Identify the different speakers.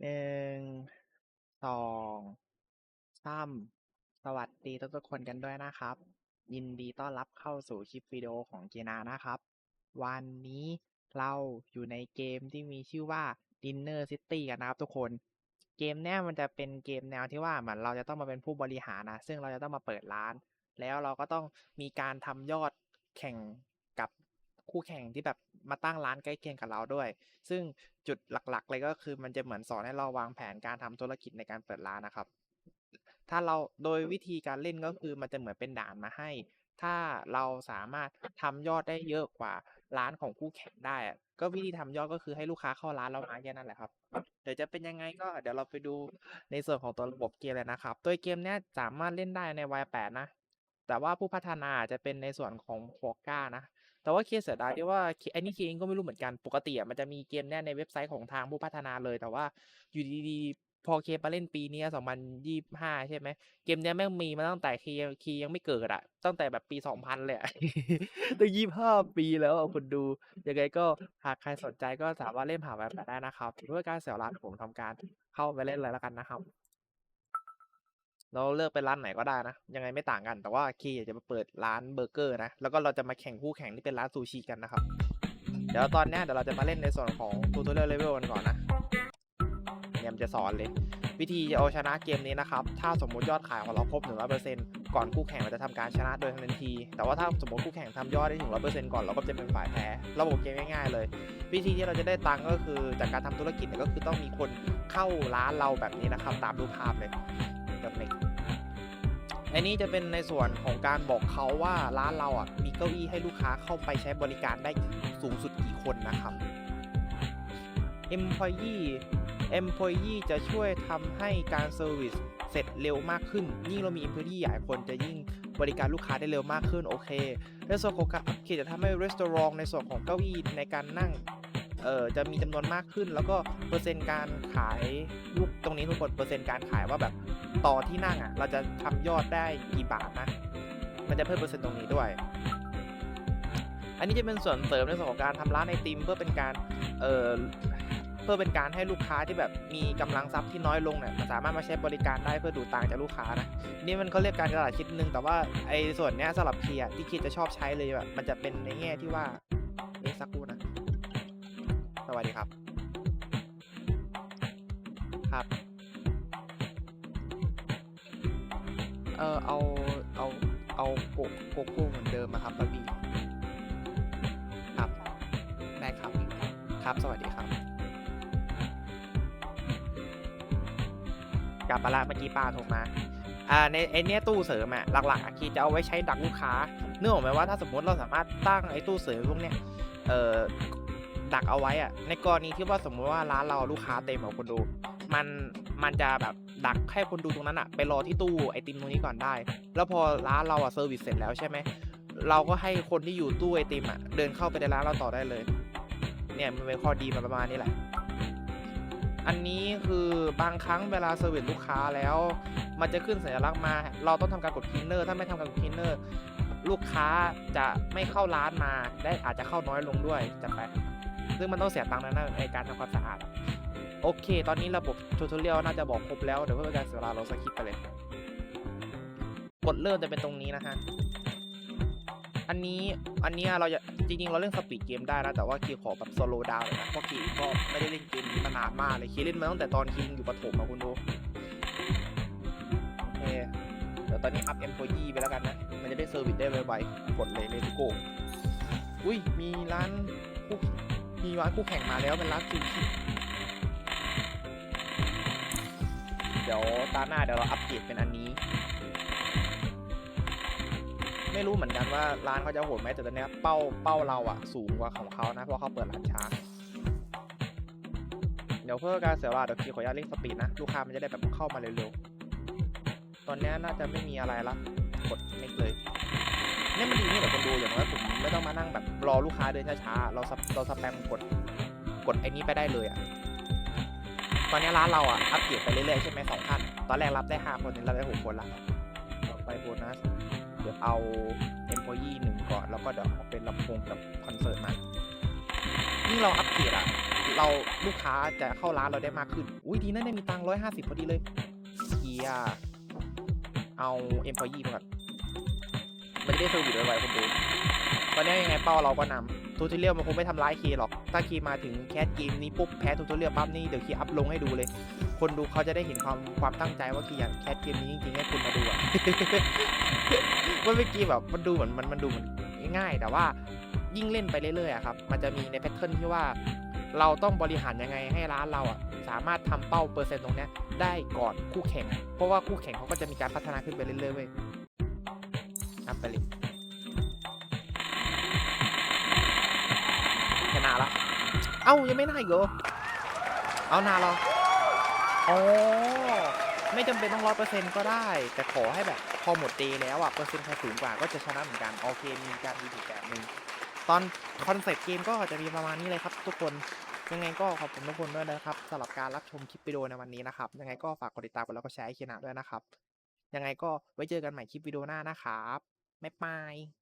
Speaker 1: หนึ่ง สองสามสวัสดีทุกๆคนกันด้วยนะครับ ยินดีต้อนรับเข้าสู่คลิปวิดีโอของเจนานะครับ วันนี้เราอยู่ในเกมที่มีชื่อว่า Dinner City กันนะครับทุกคน เกมเนี้ยมันจะเป็นเกมแนวที่ว่าเหมือนเราจะต้องมาเป็นผู้บริหารนะ ซึ่งเราจะต้องมาเปิดร้าน แล้วเราก็ต้องมีการทำยอดแข่งกับคู่แข่งที่แบบ มาตั้งร้านใกล้เคียงกับเราด้วย ซึ่งจุดหลักๆ เลยก็คือมันจะเหมือนสอนให้เราวางแผนการทำธุรกิจในการเปิดร้านนะครับ ถ้าเราโดยวิธีการเล่นก็คือมันจะเหมือนเป็นด่านมาให้ ถ้าเราสามารถทำยอดได้เยอะกว่าร้านของคู่แข่งได้ ก็วิธีทำยอดก็คือให้ลูกค้าเข้าร้านเรามาแค่นั้นแหละครับเดี๋ยวจะเป็นยังไงก็เดี๋ยวเราไปดูในส่วนของตัวระบบเกมเลยนะครับโดยเกมเนี้ยสามารถเล่นได้ในวัยแปดนะ แต่ว่าผู้พัฒนาจะเป็นในส่วนของฟอก้านะ แต่ว่าเคเสียดายที่ว่าเคไอ้นี่เคเองก็ไม่รู้เหมือนกันปกติอะมันจะมีเกมเนี้ยในเว็บไซต์ของทางผู้พัฒนาเลย แต่ว่าอยู่ดีๆพอเคมาเล่นปีเนี้ย2025ใช่ไหมเกมเนี้ยแม่งมีมาตั้งแต่เคยังเคยังไม่เกิดอะตั้งแต่แบบปี2000เลยอะ ตั้ง25ปีแล้วอะคุณดูยังไงก็หากใครสนใจก็สามารถเล่นผ่านเว็บได้นะครับเพื่อการเสียเวลาผมทำการเข้าไปเล่นเลยแล้วกันนะครับ เราเลือกเป็นร้านไหนก็ได้นะ ยังไงไม่ต่างกัน แต่ว่าเคอยากจะมาเปิดร้านเบอร์เกอร์นะ แล้วก็เราจะมาแข่งคู่แข่งที่เป็นร้านซูชิกันนะครับ เดี๋ยวตอนนี้เดี๋ยวเราจะมาเล่นในส่วนของ tutorial level กันก่อนนะเนี่ยมันจะสอนเลย วิธีจะเอาชนะเกมนี้นะครับ ถ้าสมมุติยอดขายของเราครบ100%ก่อนคู่แข่งเราจะทำการชนะโดยทันที แต่ว่าถ้าสมมติคู่แข่งทำยอดได้ถึง100%ก่อนเราก็จะเป็นฝ่ายแพ้ ระบบเกมง่ายๆเลย วิธีที่เราจะได้ตังค์ก็คือจากการทำธุรกิจก็คือต้องมีคนเข้าร้านเราแบบนี้นะครับ ตามรูปภาพเลย แบบนี้อันนี้จะเป็นในส่วนของการบอกเขาว่าร้านเราอะมีเก้าอี้ให้ลูกค้าเข้าไปใช้บริการได้สูงสุดกี่คนนะครับ Employee Employee จะช่วยทำให้การเซอร์วิสเสร็จเร็วมากขึ้น ยิ่งเรามี Employee หลายคนจะยิ่งบริการลูกค้าได้เร็วมากขึ้นโอเคในส่วนของการอัปเกรดจะทำให้รีสอร์ทในส่วนของเก้าอี้ในการนั่ง เอ่อจะมีจำนวนมากขึ้น แล้วก็เปอร์เซ็นต์การขายลูกตรงนี้ทุกคนเปอร์เซ็นต์การขายว่าแบบต่อที่นั่งอะเราจะทำยอดได้กี่บาทนะ มันจะเพิ่มเปอร์เซ็นต์ตรงนี้ด้วย อันนี้จะเป็นส่วนเสริมในส่วนของการทำร้านไอติมเพื่อเป็นการเอ่อเพื่อเป็นการให้ลูกค้าที่แบบมีกำลังทรัพย์ที่น้อยลงเนี่ยมันสามารถมาใช้บริการได้เพื่อดูดตังจากลูกค้านะนี่มันเขาเรียกการตลาดคิดนึง แต่ว่าไอ้ส่วนเนี้ยสำหรับเคียที่คิดจะชอบใช้เลยแบบมันจะเป็นในแง่ที่ว่าเอ๊ะสักครู่นะ วัสดีครับ ครับ เออเอา เอา เอาโกโกโก้เหมือนเดิมอะครับบาร์บี้ครับ ได้ครับ ครับ สวัสดีครับ กลับมาละเมื่อกี้ป้าโทรมาอ่าในไอเนี้ยตู้เสริมอะหลักๆอะคีจะเอาไว้ใช้ดักลูกค้าเนื่องออกไหมว่าถ้าสมมติเราสามารถตั้งไอ้ตู้เสริมพวกเนี้ยเอ่อ ดักเอาไว้อะในกรณีที่ว่าสมมติว่าร้านเราลูกค้าเต็มอะคนดู มันมันจะแบบดักให้คนดูตรงนั้นอะไปรอที่ตู้ไอติมตรงนี้ก่อนได้ แล้วพอร้านเราอะเซอร์วิสเสร็จแล้วใช่ไหมเราก็ให้คนที่อยู่ตู้ไอติมอะเดินเข้าไปในร้านเราต่อได้เลย เนี่ยมันเป็นข้อดีมาประมาณนี้แหละ อันนี้คือบางครั้งเวลาเซอร์วิสลูกค้าแล้ว มันจะขึ้นสัญลักษณ์มา เราต้องทำการกดคลีนเนอร์ถ้าไม่ทำการกดคลีนเนอร์ลูกค้าจะไม่เข้าร้านมา ได้อาจจะเข้าน้อยลงด้วยจะไป ซึ่งมันต้องเสียตังค์นะในการทำความสะอาดโอเค ตอนนี้ระบบทูทอเรียลน่าจะบอกครบแล้ว เดี๋ยวเพื่อเป็นการเสียเวลาเราสคิปไปเลยกดเริ่มจะเป็นตรงนี้นะฮะ อันนี้อันนี้เราจะจริงๆ เราเล่นสปีดเกมได้นะ แต่ว่าคีขอแบบโซโลดาวน์เลยนะเพราะคีก็ไม่ได้เล่นเกมนี้มานานมากเลยคีเล่นมาตั้งแต่ตอนคีอยู่ประถมมาคุณดูโอเคเดี๋ยวตอนนี้อัพเอ็มโฟยีไปแล้วกันนะ มันจะได้เซอร์วิสได้ไวๆกดเลยเลยทุกโกอุ้ยมีร้าน มีร้านคู่แข่งมาแล้วเป็นร้านซูชิเดี๋ยวตาหน้าเดี๋ยวเราอัปเกรดเป็นอันนี้ ไม่รู้เหมือนกันว่าร้านเขาจะโหดไหมแต่ตอนเนี้ยเป้าเป้าเราอะสูงกว่าของเขานะเพราะเขาเปิดร้านช้าเดี๋ยวเพื่อการเสียเวลาเดี๋ยวคีขออนุญาตเร่งสปีดนะ ลูกค้ามันจะได้แบบเข้ามาเร็วๆ ตอนเนี้ยน่าจะไม่มีอะไรละ กดเน็กเลย เนี่ยมันดีนี่แหละคนดูอย่างน้อยผมไม่ต้องมานั่งแบบรอลูกค้าเดินช้าๆเราสเราสแปมกดกดไอ้นี้ไปได้เลยอะตอนนี้ร้านเราอะอัปเกรดไปเรื่อยๆใช่ไหมสองขั้นตอนแรกรับได้ห้าคนนี้เราได้หกคนละต่อไปโบนัสเดี๋ยวเอา employee หนึ่งก่อนแล้วก็เดี๋ยวเอาเป็นลำโพงกับคอนเสิร์ตมานี่เราอัปเกรดอะเราลูกค้าจะเข้าร้านเราได้มากขึ้น อุ้ยดีนะเนี่ยมีตังค์ร้อยห้าสิบพอดีเลยเกียร์เอาเอ็มพอยี่มาก่อน มันจะได้เซอร์วิสไวๆคนดูตอนนี้ยังไงเป้าเราก็นำทูตเรียลมันคงไม่ทำร้ายเคหรอก ถ้าเคมาถึงแคสเกมนี้ปุ๊บแพ้ทูตเรียลปั๊บนี่เดี๋ยวเคอัพลงให้ดูเลย คนดูเขาจะได้เห็นความความตั้งใจว่าเคอยากแคสเกมนี้จริงๆให้คุณมาดูอะว่าเมื่อกี้แบบมันดูเหมือนมันมันดูเหมือนง่ายๆแต่ว่ายิ่งเล่นไปเรื่อยๆอะครับ มันจะมีในแพทเทิร์นที่ว่า เราต้องบริหารยังไงให้ร้านเราอะสามารถทำเป้าเปอร์เซ็นต์ตรงนี้ได้ก่อนคู่แข่ง เพราะว่าคู่แข่งเขาก็จะมีการพัฒนาขึ้นไปเรื่อยๆเว้ย อ้ายังไม่ได้อีกเหรอเอานาเหรออ๋อไม่จำเป็นต้องร้อยเปอร์เซ็นต์ก็ได้ แต่ขอให้แบบพอหมดเดย์แล้วอะเปอร์เซ็นต์ใครสูงกว่าก็จะชนะเหมือนกันโอเคมีการดีอีกแบบหนึ่งตอนคอนเซ็ปต์เกมก็จะมีประมาณนี้เลยครับ ทุกคนยังไงก็ขอบคุณทุกคนด้วยนะครับสำหรับการรับชมคลิปวิดีโอในวันนี้นะครับ ยังไงก็ฝากกดติดตามกดแล้วก็แชร์ให้เคียนาด้วยนะครับ ยังไงก็ไว้เจอกันใหม่คลิปวิดีโอหน้านะครับบ๊ายบาย